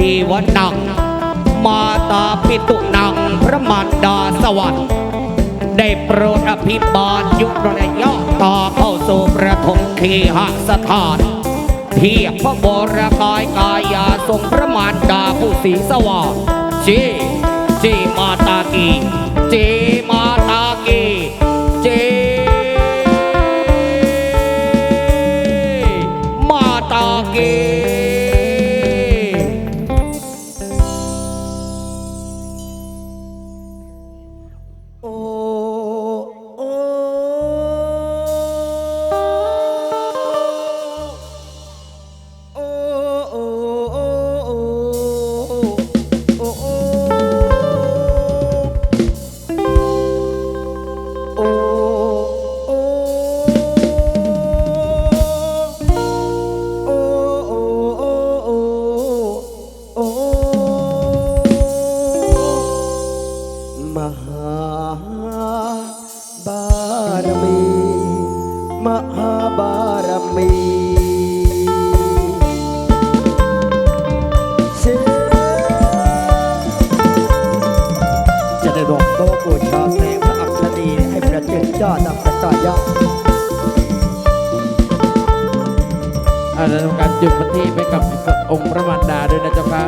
ทีวนัง มาตาปิตุนังพระมารดาสวรรค์ ได้โปรดอภิบาลยุคระยะต่อเข้าสู่ประถมคีหสถานเทียบพระบรกายกายาทรงพระมารดาผู้สีสว่างจเจมาตากีเจมา จะได้รบโตบูชาแสงพระอัครดีให้ประเจิดจ้าดังประกายะอาจจะทำการจุดประทีไปกับองค์พระมารดาด้วยนะเจ้าค่ะ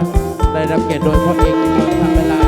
ได้รับเกียรติโดยพ่อเอกในเมืองทำเวลา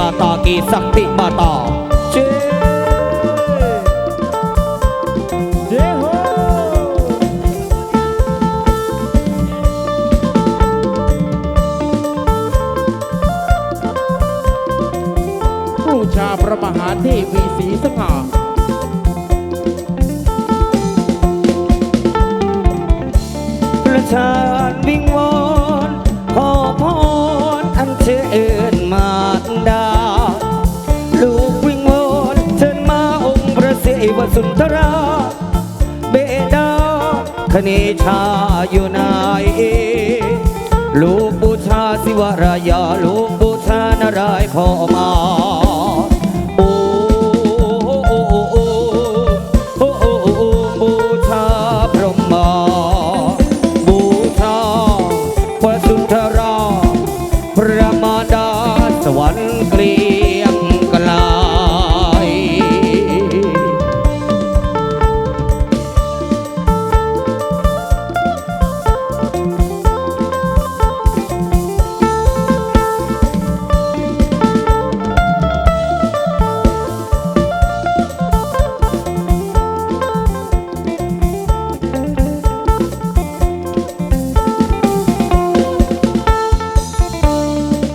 మాతాకి శక్తి మాత บูชาพระมหาเทวีสีสง่าประชา วสุนทราเบดาคเนชาอยู่ไหนลูกบูชาศิวรายาลูกบูชานารายพ่อมา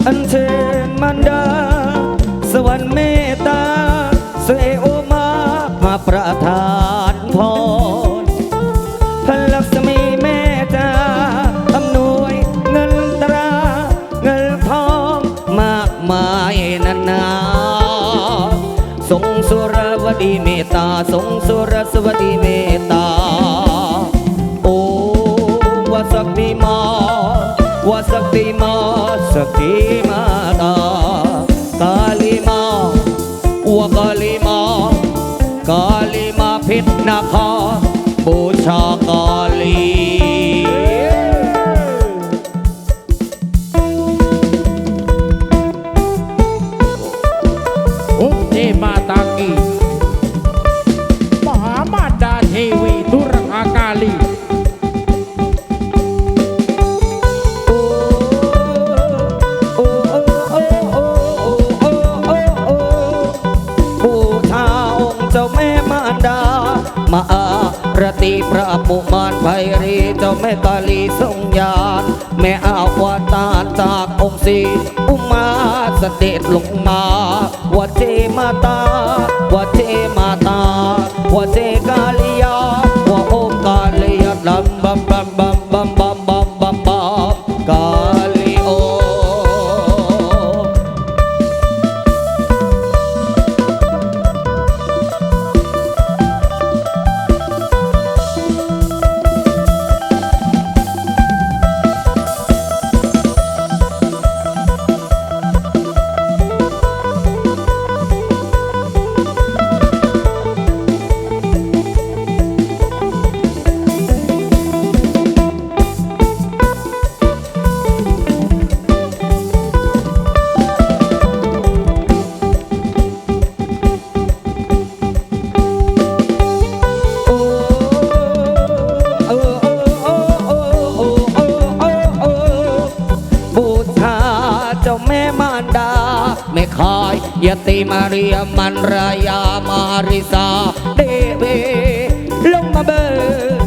อันเชิญมันดา สวรรค์เมตตาเสโอมามาประทานพรพระลักษมีแม่ตาอำนวยเงินตรา เงินทองมากมายนานาทรงสุรวดีเมตตาทรงสุรสวดีเมตตา ಸಖೀಮಾತಾ ಕಾಲಿಮಾ ಉವ ಕಾಲಿಮಾ ಕಾಲಿಮಾ ಫಿಟ್ನಖ ಪೂಜಾ ಕಾಲೀ เทมาตากี แม่มารดา มาอาระติพระปุมานไพรีเจ้าแม่กาลีทรงญาณแม่อาวาตาจากองค์สีอุมาสเสด็จลงมาวัดเจมาตาวัดเจมาตาวัดเจกาลียา ชาเจ้าแม่มารดา ไม่คอยยติมาเรียมันรายามาริสาเดเวลงมาเบิก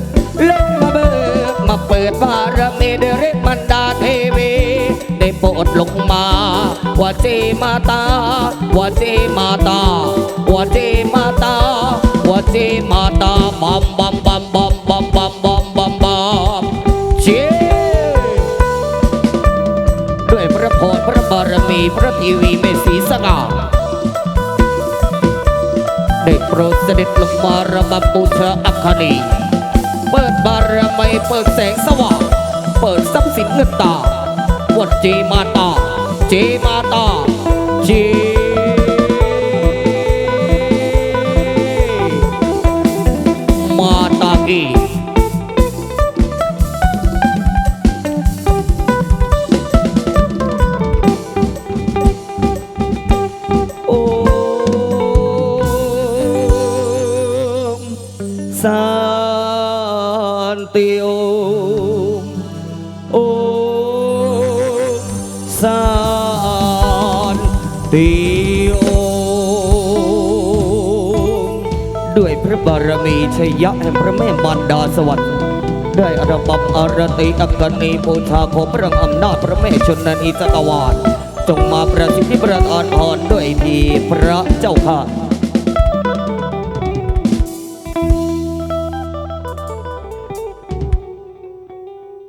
ลงมาเบิกมาเปิดบารมีเดเรมันดาเทวีได้โปรดลงมาว่าเจมาตาว่าเจมาตาว่าเจมาตาว่าเจมาตาบัมบัมบัมบัม มีพระทีวีเมสีสง่าได้โปรดเสด็จลงมาระบำบูชาอัคคณีเปิดบารมีเปิดแสงสว่าง เปิดทรัพย์สินเงินตาวัดเจมาตา เจมาตา สันติโอมโอ้มสันติโอมด้วยพระบารมีชยะแห่งพระแม่มารดาสวรรค์ได้อระบอารติอักกนีบูชาขอพระอำนาจพระแม่ชนนีจักรวาลจงมาประสิทธิประทานพรด้วยดีพระเจ้าค่ะ